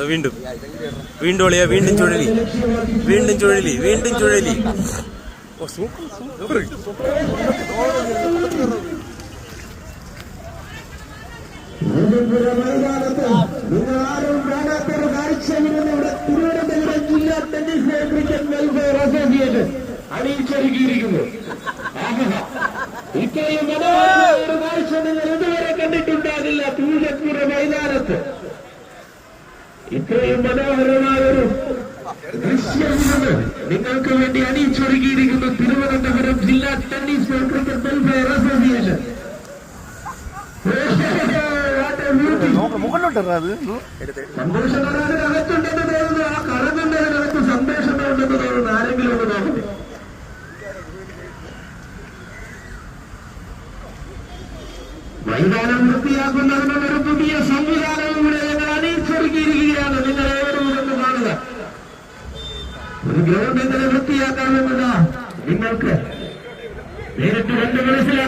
വീണ്ടും. വീണ്ടും ഒളിയ വീണ്ടും ചുഴലി. വീണ്ടും ചുഴലി വീണ്ടും ചുഴലി. ഇത്രയും മനോഹരമായ കാഴ്ച നിങ്ങൾ ഇതുവരെ കണ്ടിട്ടുണ്ടാകില്ല. പൂജപ്പുര മൈതാനത്ത്. ഇത്രയും മനോഹരമായ ഒരു ദൃശ്യം നിങ്ങൾക്ക് വേണ്ടി അണിയിച്ചൊരുക്കിയിരിക്കുന്നു തിരുവനന്തപുരം ജില്ലാ tennis cricket welfare association What a beauty. സന്തോഷം കടലിനകത്തുണ്ടെന്ന് തോന്നുന്നു. ആ കടലിനകത്ത് സന്ദേശങ്ങളുണ്ടെന്ന് തോന്നുന്നു. ആരെങ്കിലും ഒന്ന് നോക്കട്ടെ. മൈതാനം വൃത്തിയാക്കുന്നതിനുള്ള ഗ്രൗണ്ട് എങ്ങനെ വൃത്തിയാക്കാമെന്നതാ നിങ്ങൾക്ക് നേരിട്ട് കണ്ട് മനസ്സിലാക്കാവുന്നതാണ്